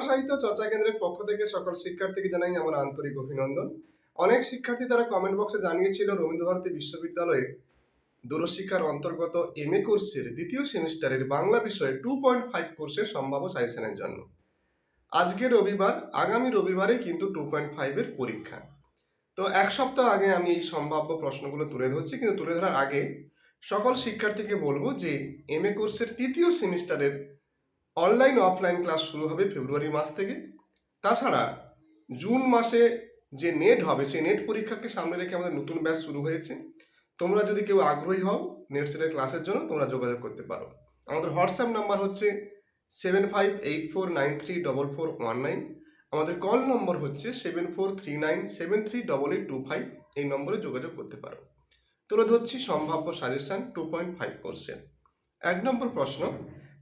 সাহিত্য চর্চা কেন্দ্রের পক্ষ থেকে সকল শিক্ষার্থীকে জানাই আমার আন্তরিক অভিনন্দন। অনেক শিক্ষার্থী তারা কমেন্ট বক্সে জানিয়েছিল রবীন্দ্রভারতী বিশ্ববিদ্যালয়ে দূরশিক্ষার অন্তর্গত এম এ কোর্সের দ্বিতীয় সেমিস্টারের বাংলা বিষয়ে টু পয়েন্ট ফাইভ কোর্সের সম্ভাব্য সাজেশনের জন্য। আজকে রবিবার, আগামী রবিবারে কিন্তু টু পয়েন্ট ফাইভের পরীক্ষা। তো এক সপ্তাহ আগে আমি এই সম্ভাব্য প্রশ্নগুলো তুলে ধরছি, কিন্তু তুলে ধরার আগে সকল শিক্ষার্থীকে বলব যে এম এ কোর্সের তৃতীয় সেমিস্টারের অনলাইন অফলাইন ক্লাস শুরু হবে ফেব্রুয়ারি মাস থেকে। তাছাড়া জুন মাসে যে নেট হবে, সেই নেট পরীক্ষাকে সামনে রেখে আমাদের নতুন ব্যাচ শুরু হয়েছে। তোমরা যদি কেউ আগ্রহী হও নেট সেটের ক্লাসের জন্য, তোমরা যোগাযোগ করতে পারো। আমাদের হোয়াটসঅ্যাপ নাম্বার হচ্ছে seven five eight four nine three double four one nine. আমাদের কল নম্বর হচ্ছে seven four three nine seven three double eight two five. এই নম্বরে যোগাযোগ করতে পারো। তুলে ধরছি সম্ভাব্য সাজেশন টু পয়েন্ট ফাইভ কোর্সের এক নম্বর প্রশ্ন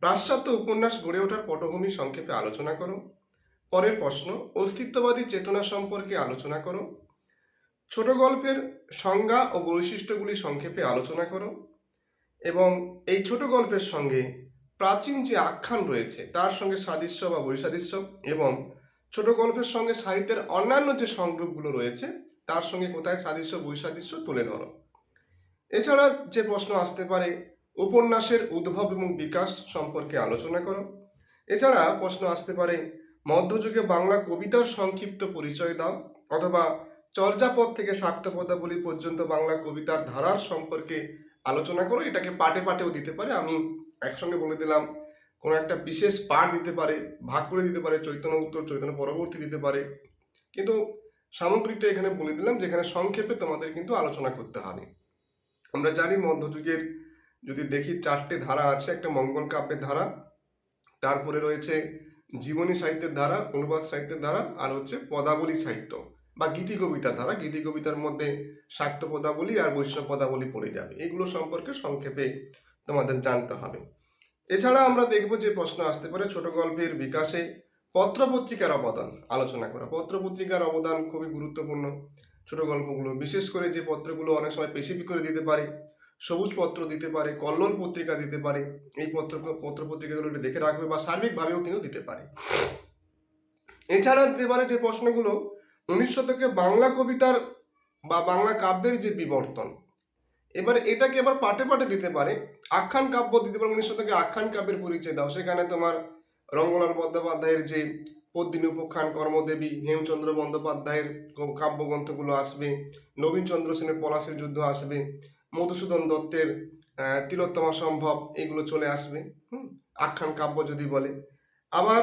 পাশ্চাত্য উপন্যাস গড়ে ওঠার পটভূমি সংক্ষেপে আলোচনা করো। পরের প্রশ্ন, অস্তিত্ববাদী চেতনা সম্পর্কে আলোচনা করো। ছোট গল্পের সংজ্ঞা ও বৈশিষ্ট্যগুলি সংক্ষেপে আলোচনা করো। এবং এই ছোট গল্পের সঙ্গে প্রাচীন যে আখ্যান রয়েছে, তার সঙ্গে সাদৃশ্য বা বৈসাদৃশ্য এবং ছোট গল্পের সঙ্গে সাহিত্যের অন্যান্য যে সংগ্রহগুলো রয়েছে, তার সঙ্গে কোথায় সাদৃশ্য, বৈসাদৃশ্য তুলে ধরো। এছাড়া যে প্রশ্ন আসতে পারে উপন্যাসের উদ্ভব এবং বিকাশ সম্পর্কে আলোচনা করো। এছাড়া প্রশ্ন আসতে পারে, মধ্যযুগে বাংলা কবিতার সংক্ষিপ্ত পরিচয় দাও, অথবা চর্যাপদ থেকে শাক্ত পদাবলী পর্যন্ত বাংলা কবিতার ধারার সম্পর্কে আলোচনা করো। এটাকে পাটে পাটেও দিতে পারে। আমি একসঙ্গে বলে দিলাম, কোনো একটা বিশেষ পাঠ দিতে পারে, ভাগ করে দিতে পারে, চৈতন্য উত্তর, চৈতন্য পরবর্তী দিতে পারে। কিন্তু সামগ্রিকটা এখানে বলে দিলাম, যেখানে সংক্ষেপে তোমাদের কিন্তু আলোচনা করতে হবে। আমরা জানি মধ্যযুগের যদি দেখি চারটে ধারা আছে, একটা মঙ্গল কাব্যের ধারা, তারপরে রয়েছে জীবনী সাহিত্যের ধারা, অনুবাদ সাহিত্যের ধারা, আর হচ্ছে পদাবলী সাহিত্য বা গীতি কবিতার ধারা। গীতি কবিতার মধ্যে শাক্ত পদাবলী আর বৈষ্ণব পদাবলী পড়ে যাবে। এগুলো সম্পর্কে সংক্ষেপে তোমাদের জানতে হবে। এছাড়া আমরা দেখব যে প্রশ্ন আসতে পারে ছোট গল্পের বিকাশে পত্রপত্রিকার অবদান আলোচনা করা। পত্রপত্রিকার অবদান খুবই গুরুত্বপূর্ণ। ছোট গল্পগুলো, বিশেষ করে যে পত্রগুলো অনেক সময় পেসিফিক করে দিতে পারে সবুজ পত্র দিতে পারে, কল্লোল পত্রিকা দিতে পারে, এই পত্র পত্র পত্রিকাগুলো দেখে রাখবে বা সার্বিকভাবেও কিন্তু দিতে পারে। এছাড়া দিতে পারে যে প্রশ্নগুলো, উনিশ শতকে বাংলা কবিতার বা বাংলা কাব্যের যে বিবর্তন, এবারে এটাকে এবার পাটে পাটে দিতে পারে, আখ্যান কাব্য দিতে পারে, উনিশ শতকে আখ্যান কাব্যের পরিচয় দাও, সেখানে তোমার রঙ্গলাল বন্দ্যোপাধ্যায়ের যে পদ্মিনী উপখ্যান, কর্মদেবী হেমচন্দ্র বন্দ্যোপাধ্যায়ের কাব্যগ্রন্থগুলো আসবে, নবীনচন্দ্র সেনের পলাশের যুদ্ধ আসবে মধুসূদন দত্তের তিলোত্তমা সম্ভব, এগুলো চলে আসবে, হুম? আখ্যান কাব্য যদি বলে। আবার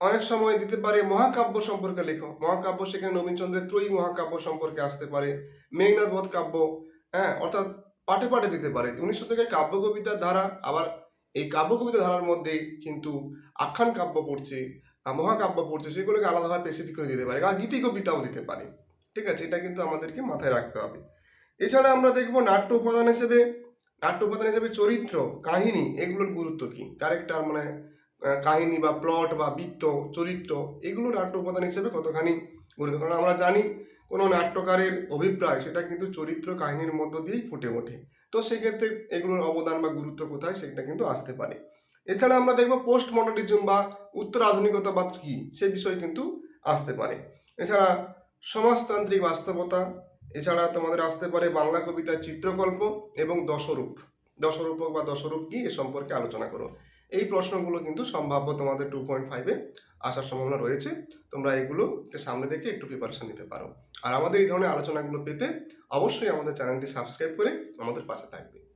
অনেক সময় দিতে পারে মহাকাব্য সম্পর্কে লেখো। মহাকাব্য সেখানে নবীনচন্দ্রের ত্রয়ী মহাকাব্য সম্পর্কে আসতে পারে। মেঘনাথ বধ কাব্য হ্যাঁ অর্থাৎ পাটে পাটে দিতে পারে। উনিশ শতকের কাব্য কবিতার ধারা, আবার এই কাব্য কবিতা ধারার মধ্যে কিন্তু আখ্যান কাব্য পড়ছে মহাকাব্য পড়ছে, সেগুলোকে আলাদাভাবে স্পেসিফিক করে দিতে পারে গীতি কবিতাও দিতে পারে। ঠিক আছে? এটা কিন্তু আমাদেরকে মাথায় রাখতে হবে। এছাড়া আমরা দেখব নাট্য উপাদান হিসেবে, নাট্য উপাদান হিসেবে চরিত্র, কাহিনী, এগুলোর গুরুত্ব কি? ক্যারেক্টার মানে কাহিনী বা প্লট বা বৃত্ত, চরিত্র, এগুলো নাট্য উপাদান হিসেবে কতখানি গুরুত্ব? কারণ আমরা জানি, কোনো নাট্যকারের অভিপ্রায় সেটা কিন্তু চরিত্র, কাহিনীর মধ্য দিয়েই ফুটে ওঠে। তো সেক্ষেত্রে এগুলোর অবদান বা গুরুত্ব কোথায়? সেটা কিন্তু আসতে পারে। এছাড়া আমরা দেখব পোস্ট মডার্নিজম বা উত্তর আধুনিকতাবাদ কি? সে বিষয় কিন্তু আসতে পারে। এছাড়া সমাজতান্ত্রিক বাস্তবতা এছাড়া তোমাদের আসতে পারে বাংলা কবিতার চিত্রকল্প এবং দশরূপ। দশরূপক বা দশরূপ কি এ সম্পর্কে আলোচনা করো। এই প্রশ্নগুলো কিন্তু সম্ভাব্য তোমাদের টু পয়েন্ট ফাইভে আসার সম্ভাবনা রয়েছে। তোমরা এগুলো সামনে দেখে একটু প্রিপারেশন নিতে পারো। আর আমাদের এই ধরনের আলোচনাগুলো পেতে অবশ্যই আমাদের চ্যানেলটি সাবস্ক্রাইব করে আমাদের পাশে থাকবে।